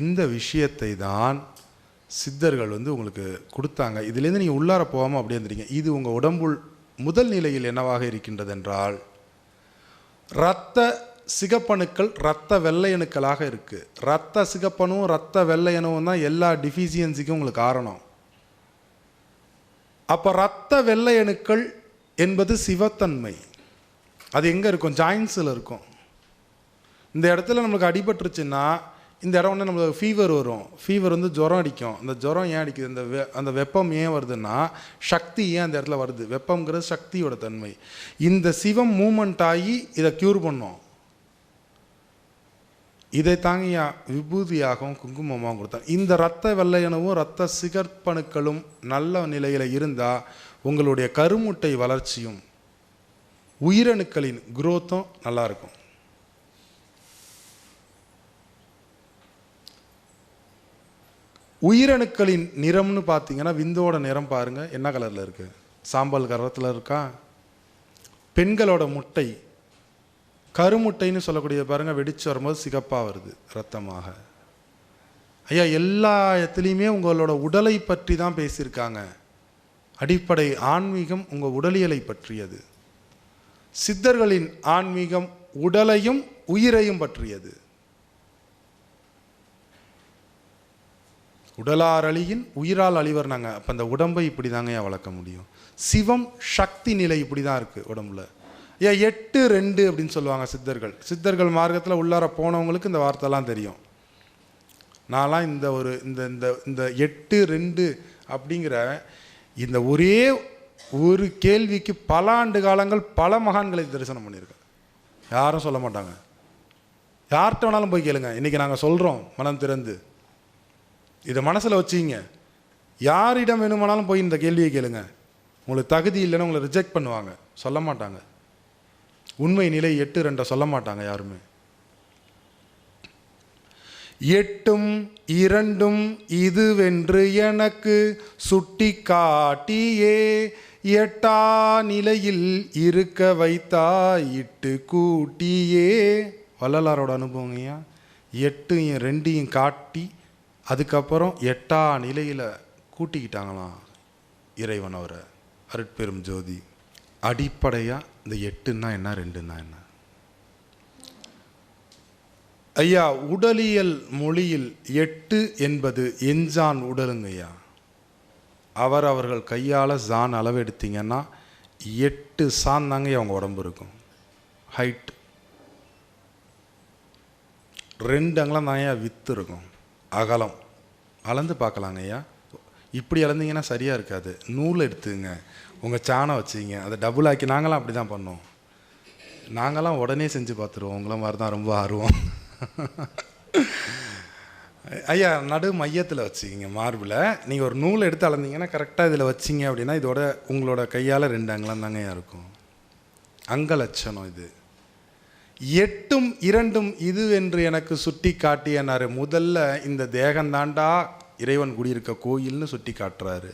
இந்த விஷயத்தை தான் சித்தர்கள் வந்து உங்களுக்கு கொடுத்தாங்க. இதுலேருந்து நீங்கள் உள்ளார போகாமல் அப்படியே இருந்தீங்க இது உங்கள் உடம்புள் முதல் நிலையில் என்னவாக இருக்கின்றது என்றால் இரத்த சிகப்பணுக்கள் இரத்த வெள்ளையணுக்களாக இருக்குது இரத்த சிகப்பணும் இரத்த வெள்ளையணுவும் தான் எல்லா டிஃபிஷியன்சிக்கும் உங்களுக்கு காரணம். அப்போ இரத்த வெள்ளையணுக்கள் என்பது சிவத்தன்மை. அது எங்கே இருக்கும்? ஜாயின்ஸில் இருக்கும். இந்த இடத்துல நம்மளுக்கு அடிபட்டுருச்சுன்னா இந்த இடம் வந்து நம்மளுக்கு ஃபீவர் வரும். ஃபீவர் வந்து ஜுரம் அடிக்கும். அந்த ஜுரம் ஏன் அடிக்குது? அந்த வெ அந்த வெப்பம் ஏன் வருதுன்னா சக்தி ஏன் அந்த இடத்துல வருது? வெப்பம்ங்கிறது சக்தியோட தன்மை. இந்த சிவம் மூமெண்ட் ஆகி இதை க்யூர் பண்ணும். இதை தாங்கியா விபூதியாகவும் குங்குமமாகவும் கொடுத்தாங்க இந்த இரத்த வெள்ளையனவும் இரத்த சிகற்பணுக்களும் நல்ல நிலையில் இருந்தால் உங்களுடைய கருமுட்டை வளர்ச்சியும் உயிரணுக்களின் குரோத்தும் நல்லாயிருக்கும் உயிரணுக்களின் நிறம்னு பார்த்தீங்கன்னா விந்தோட நிறம் பாருங்கள் என்ன கலரில் இருக்குது சாம்பல் கரத்தில் இருக்கா? பெண்களோட முட்டை. கருமுட்டைன்னு சொல்லக்கூடிய பாருங்க வெடிச்சு வரும்போது சிகப்பாக வருது ரத்தமாக. ஐயா எல்லா இடத்துலையுமே உங்களோட உடலை பற்றி தான் பேசியிருக்காங்க. அடிப்படை ஆன்மீகம் உங்கள் உடலியலை பற்றியது. சித்தர்களின் ஆன்மீகம் உடலையும் உயிரையும் பற்றியது. உடலார் அழியின் உயிரால் அழிவர் நாங்கள் அப்போ அந்த உடம்பை இப்படி தாங்க வளர்க்க முடியும். சிவம் சக்தி நிலை இப்படி தான் இருக்குது உடம்புல. ஏன் எட்டு ரெண்டு அப்படின்னு சொல்லுவாங்க சித்தர்கள். சித்தர்கள் மார்க்கத்தில் உள்ளார போனவங்களுக்கு இந்த வார்த்தைலாம் தெரியும். நான்லாம் இந்த ஒரு இந்த இந்த இந்த எட்டு ரெண்டு அப்படிங்கிற இந்த ஒரே ஒரு கேள்விக்கு பல ஆண்டு காலங்கள் பல மகான்களை தரிசனம் பண்ணியிருக்கேன். யாரும் சொல்ல மாட்டாங்க. யார்கிட்ட வேணாலும் போய் கேளுங்க. இன்றைக்கி நாங்கள் சொல்கிறோம் மனம் திறந்து. இதை மனசில் வச்சிங்க. யாரிடம் வேணுமானாலும் போய் இந்த கேள்வியை கேளுங்க. உங்களுக்கு தகுதி இல்லைன்னு உங்களை ரிஜெக்ட் பண்ணுவாங்க. சொல்ல மாட்டாங்க. உண்மை நிலை எட்டு ரெண்டை சொல்ல மாட்டாங்க யாருமே. எட்டும் இரண்டும் இதுவென்று எனக்கு சுட்டி காட்டியே எட்டா நிலையில் இருக்க வைத்தா இட்டு கூட்டியே. வள்ளலாரோட அனுபவங்கய்யா எட்டையும் ரெண்டையும் காட்டி அதுக்கப்புறம் எட்டா நிலையில் கூட்டிக்கிட்டாங்களாம் இறைவன் அவரை. அருட்பெரும் ஜோதி. அடிப்படையாக இந்த எட்டுன்னா என்ன ரெண்டுன்னா என்ன? ஐயா உடலியல் மொழியில் எட்டு என்பது எஞ்சான் உடலுங்க ஐயா. அவர் அவர்கள் கையால் ஜான் அளவு எடுத்தீங்கன்னா எட்டு சான் தாங்க அவங்க உடம்பு இருக்கும். ஹைட் ரெண்டு அங்கலம் தான் ஐயா வித்து இருக்கும். அகலம். அளந்து பார்க்கலாங்க ஐயா. இப்படி அளந்தீங்கன்னா சரியாக இருக்காது. நூல் எடுத்துங்க. உங்கள் சாணம் வச்சுங்க. அதை டபுள் ஆக்கி நாங்களாம் அப்படி தான் பண்ணோம். நாங்களாம் உடனே செஞ்சு பார்த்துருவோம். உங்களை மாதிரி தான் ரொம்ப ஆர்வம். ஐயா நடு மையத்தில் வச்சுக்கிங்க மார்பில் நீங்கள் ஒரு நூல் எடுத்து அளந்தீங்கன்னா கரெக்டாக இதில் வச்சிங்க அப்படின்னா இதோட உங்களோட கையால் ரெண்டு அங்கலம் தாங்க இருக்கும். அங்க லட்சணம் இது. எட்டும் இரண்டும் இது என்று எனக்கு சுட்டி காட்டியனார் முதல்ல இந்த தேகந்தாண்டா இறைவன் குடியிருக்க கோயில்னு சுட்டி காட்டுறாரு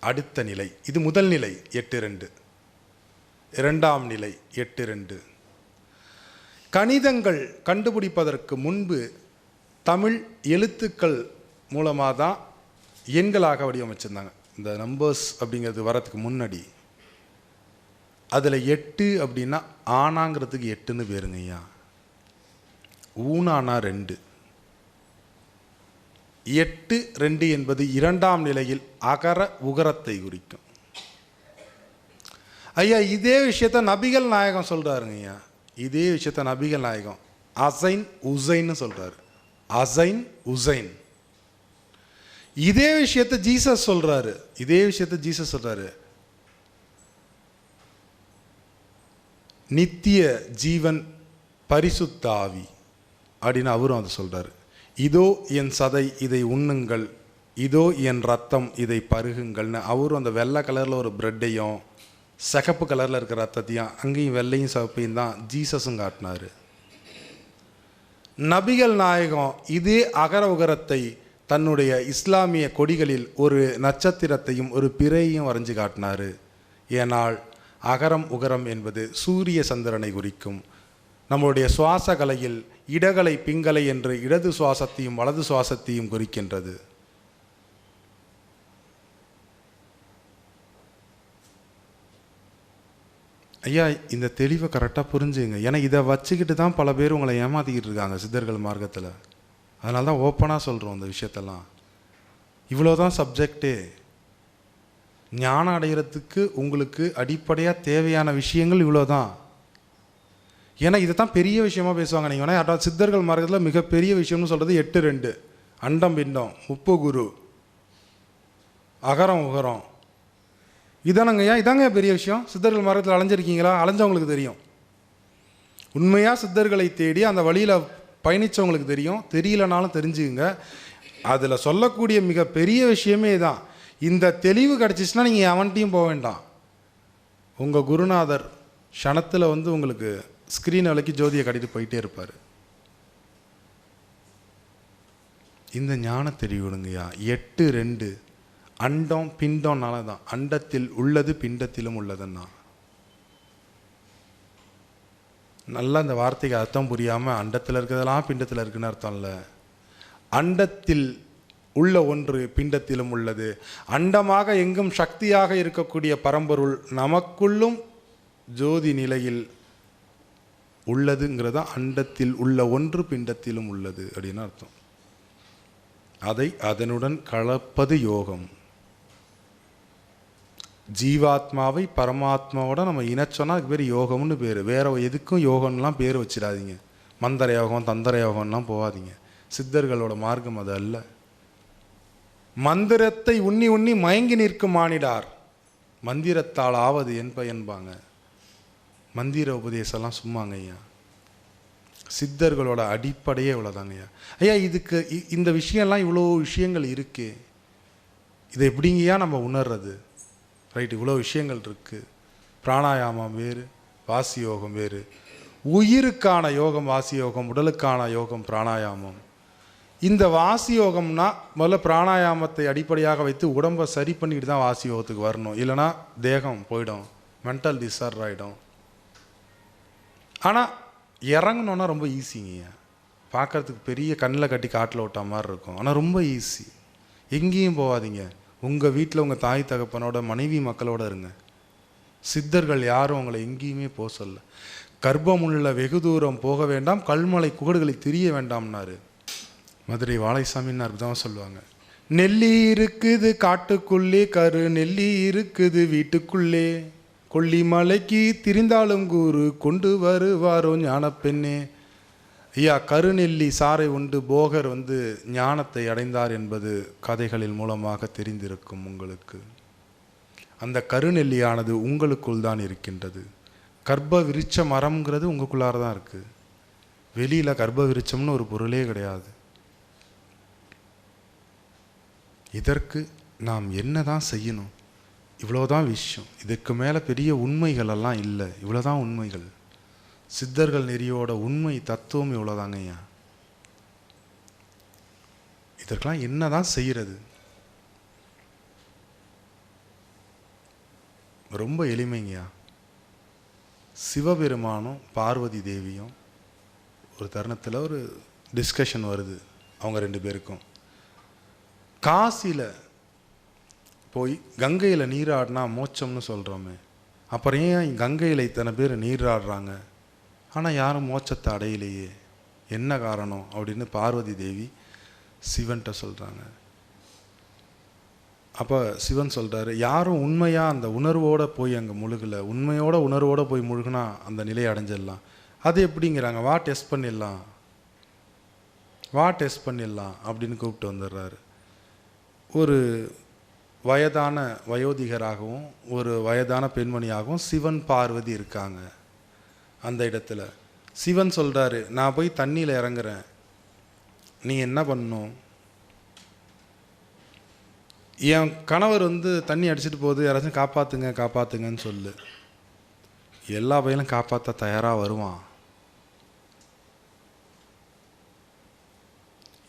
அடுத்த நிலை. இது முதல் நிலை எட்டு ரெண்டு இரண்டாம் நிலை எட்டு ரெண்டு கணிதங்கள் கண்டுபிடிப்பதற்கு முன்பு தமிழ் எழுத்துக்கள் மூலமாக தான் எண்களாக வடிவமைச்சிருந்தாங்க. இந்த நம்பர்ஸ் அப்படிங்கிறது வரத்துக்கு முன்னாடி. அதில் எட்டு அப்படின்னா ஆனாங்கிறதுக்கு எட்டுன்னு பேருங்க ஐயா. ஊனானா ரெண்டு. எட்டு ரெண்டு என்பது இரண்டாம் நிலையில் அகர உகரத்தை குறிக்கும். ஐயா இதே விஷயத்த நபிகள் நாயகம் சொல்கிறாருங்க ஐயா. இதே விஷயத்த நபிகள் நாயகம். அசைன் உசைன்னு சொல்கிறாரு அசைன் உசைன். இதே விஷயத்த ஜீசஸ் சொல்கிறாரு இதே விஷயத்த ஜீசஸ் சொல்கிறாரு நித்திய ஜீவன் பரிசுத்தாவி அப்படின்னு அவரும் அதை சொல்கிறாரு இதோ என் சதை இதை உண்ணுங்கள் இதோ என் ரத்தம் இதை பருகுங்கள்னு அவரும் அந்த வெள்ளை கலரில் ஒரு பிரெட்டையும் சிகப்பு கலரில் இருக்கிற ரத்தத்தையும் அங்கேயும் வெள்ளையும் சிவப்பையும் தான் ஜீசஸும் காட்டினார். நபிகள் நாயகம் இதே அகர உகரத்தை தன்னுடைய இஸ்லாமிய கொடிகளில் ஒரு நட்சத்திரத்தையும் ஒரு பிறையும் வரைஞ்சு காட்டினார். ஏனால் அகரம் உகரம் என்பது சூரிய சந்திரனை குறிக்கும். நம்மளுடைய சுவாச கலையில் இடகலை பிங்கலை என்று இடது சுவாசத்தையும் வலது சுவாசத்தையும் குறிக்கின்றது. ஐயா இந்த தெளிவை கரெக்டாக புரிஞ்சுங்க. ஏன்னா இதை வச்சுக்கிட்டு தான் பல பேர் உங்களை ஏமாத்திக்கிட்டு இருக்காங்க சித்தர்கள் மார்க்கத்தில். அதனால தான் ஓப்பனாக சொல்கிறோம் இந்த விஷயத்தெல்லாம். இவ்வளோதான் சப்ஜெக்டே ஞானம் அடைகிறதுக்கு உங்களுக்கு அடிப்படையாக தேவையான விஷயங்கள் இவ்வளோதான் ஏன்னா இதை தான் பெரிய விஷயமா பேசுவாங்க. நீங்கள் வேணா அதாவது சித்தர்கள் மார்க்கத்தில் மிகப்பெரிய விஷயம்னு சொல்கிறது எட்டு ரெண்டு. அண்டம் பிண்டம் உப்பு குரு. அகரம் உகரம். இதானங்க ஐயா இதாங்க பெரிய விஷயம். சித்தர்கள் மார்க்கத்தில் அலைஞ்சிருக்கீங்களா? அலைஞ்சவங்களுக்கு தெரியும். உண்மையாக சித்தர்களை தேடி அந்த வழியில் பயணித்தவங்களுக்கு தெரியும். தெரியலனாலும் தெரிஞ்சுக்குங்க. அதில் சொல்லக்கூடிய மிகப்பெரிய விஷயமே தான் இந்த தெளிவு கிடச்சிச்சுன்னா நீங்கள் அவன்கிட்டையும் போக வேண்டாம். உங்கள் குருநாதர் க்ஷணத்தில் வந்து உங்களுக்கு ஸ்க்ரீன் விலைக்கு ஜோதியை கட்டிட்டு போயிட்டே இருப்பார். இந்த ஞான தெரிவிடுங்கய்யா எட்டு ரெண்டு. அண்டம் பிண்டம்னால தான் அண்டத்தில் உள்ளது பிண்டத்திலும் உள்ளதுன்னா. நல்லா இந்த வார்த்தைக்கு அர்த்தம் புரியாமல் அண்டத்தில் இருக்கிறதெல்லாம் பிண்டத்தில் இருக்குன்னு அர்த்தம் இல்லை அண்டத்தில் உள்ள ஒன்று பிண்டத்திலும் உள்ளது. அண்டமாக எங்கும் சக்தியாக இருக்கக்கூடிய பரம்பொருள் நமக்குள்ளும் ஜோதி நிலையில் உள்ளதுங்கிறதா அண்டத்தில் உள்ள ஒன்று பிண்டத்திலும் உள்ளது அப்படின்னு அர்த்தம். அதை அதனுடன் கலப்பது யோகம். ஜீவாத்மாவை பரமாத்மாவோட நம்ம இணைச்சோன்னா அதுக்கு பேர் யோகம்னு பேர். வேற எதுக்கும் யோகம்லாம் பேர் வச்சிடாதீங்க. மந்திர யோகம் தந்திர யோகம்லாம் போகாதீங்க. சித்தர்களோட மார்க்கம் அது அல்ல. மந்திரத்தை உண்ணி உண்ணி மயங்கி நிற்கும் மானிடார் மந்திரத்தால் ஆவது என்ப என்பாங்க. மந்திர உபதேசம்லாம் சும்மாங்க ஐயா. சித்தர்களோட அடிப்படையே இவ்வளோதாங்க ஐயா. ஐயா இதுக்கு இ- இந்த விஷயம்லாம் இவ்வளோ விஷயங்கள் இருக்கே. இதை எப்படிங்கய்யா நம்ம உணர்றது? ரைட் இவ்வளோ விஷயங்கள் இருக்குது பிராணாயாமம் வேறு வாசி யோகம் வேறு. உயிருக்கான யோகம் வாசி யோகம் உடலுக்கான யோகம் பிராணாயாமம். இந்த வாசி யோகம்னா முதல்ல பிராணாயாமத்தை அடிப்படையாக வைத்து உடம்பை சரி பண்ணிட்டு தான் வாசி யோகத்துக்கு வரணும். இல்லைன்னா தேகம் போயிடும். மென்டல் டிசார்டர் ஆகிடும் ஆனால் இறங்கணுன்னா ரொம்ப ஈஸிங்க பார்க்கறதுக்கு பெரிய கண்ணில் கட்டி காட்டில் விட்ட மாதிரி இருக்கும். ஆனால் ரொம்ப ஈஸி எங்கேயும் போகாதீங்க. உங்கள் வீட்டில் உங்கள் தாய் தகப்பனோட மனைவி மக்களோட இருங்க. சித்தர்கள் யாரும் உங்களை எங்கேயுமே போக சொல்ல கர்ப்பமுள்ள வெகு தூரம் போக வேண்டாம். கல்மலை குகடுகளை திரிய வேண்டாம்னாரு. மதுரை வாழைசாமின்னு தான் சொல்லுவாங்க. நெல்லி இருக்குது காட்டுக்குள்ளே கரு நெல்லி இருக்குது வீட்டுக்குள்ளே. கொல்லிமலைக்கு திரிந்தாலும் கூறு கொண்டு வருவாரோ ஞானப்பெண்ணே. ஐயா கருநெல்லி சாறை உண்டு போகர் வந்து ஞானத்தை அடைந்தார் என்பது கதைகளின் மூலமாக தெரிந்திருக்கும் உங்களுக்கு. அந்த கருநெல்லியானது உங்களுக்குள் தான் இருக்கின்றது. கர்ப்ப விருட்ச மரம்ங்கிறது உங்களுக்குள்ளார தான் இருக்குது வெளியில் கர்ப்ப விருட்சம்னு ஒரு பொருளே கிடையாது. இதற்கு நாம் என்ன தான் செய்யணும்? இவ்வளோதான் விஷயம். இதுக்கு மேலே பெரிய உண்மைகளெல்லாம் இல்லை. இவ்வளோதான் உண்மைகள். சித்தர்கள் நெறியோட உண்மை தத்துவம் இவ்வளோதாங்க ஐயா. இதற்கெல்லாம் என்ன தான் செய்கிறது ரொம்ப எளிமைங்கய்யா சிவபெருமானும் பார்வதி தேவியும் ஒரு தருணத்தில் ஒரு டிஸ்கஷன் வருது. அவங்க ரெண்டு பேருக்கும். காசியில் போய் கங்கையில் நீராடினா மோட்சம்னு சொல்கிறோமே அப்புறம் ஏன் கங்கையில் இத்தனை பேர் நீராடுறாங்க? ஆனால் யாரும் மோட்சத்தை அடையலையே. என்ன காரணம் அப்படின்னு பார்வதி தேவி சிவன்கிட்ட சொல்கிறாங்க அப்போ சிவன் சொல்கிறாரு யாரும் உண்மையாக அந்த உணர்வோடு போய் அங்கே முழுகலை. உண்மையோட உணர்வோடு போய் முழுகினா அந்த நிலையை அடைஞ்சிடலாம். அது எப்படிங்கிறாங்க? வா டெஸ்ட் பண்ணிடலாம். வா டெஸ்ட் பண்ணிடலாம். அப்படின்னு கூப்பிட்டு வந்துடுறாரு. ஒரு வயதான வயோதிகராகவும் ஒரு வயதான பெண்மணியாகவும் சிவன் பார்வதி இருக்காங்க அந்த இடத்துல. சிவன் சொல்கிறாரு நான் போய் தண்ணியில் இறங்குறேன். நீ என்ன பண்ணணும் என் கணவர் வந்து தண்ணி அடிச்சிட்டு போகுது. யாராச்சும் காப்பாற்றுங்க காப்பாற்றுங்கன்னு சொல்லு. எல்லா பையனும் காப்பாற்ற தயாராக வருவான்.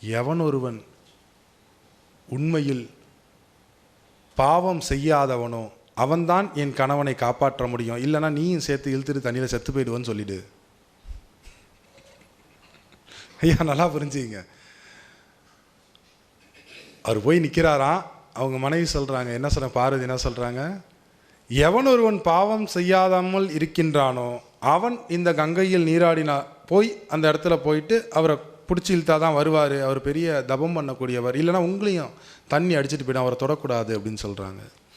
எவன் ஒருவன் உண்மையில் பாவம் செய்யாதவனோ அவன்தான் என் கணவனை காப்பாற்ற முடியும். இல்லைன்னா நீயும் சேர்த்து இழுத்துட்டு தண்ணியில் செத்து போயிடுவன்னு சொல்லிடு. ஐயா நல்லா புரிஞ்சுங்க அவர் போய் நிற்கிறாராம் அவங்க மனைவி சொல்கிறாங்க என்ன சொல்ற பாரதி என்ன சொல்கிறாங்க எவன் ஒருவன் பாவம் செய்யாதாமல் இருக்கின்றானோ அவன் இந்த கங்கையில் நீராடினா போய் அந்த இடத்துல போயிட்டு அவரை பிடிச்சி இழுத்தா தான் வருவார். அவர் பெரிய தபம் பண்ணக்கூடியவர். இல்லைன்னா உங்களையும் தண்ணி அடிச்சிட்டு போய்டும். அவரை தொடக்கூடாது அப்படின்னு சொல்கிறாங்க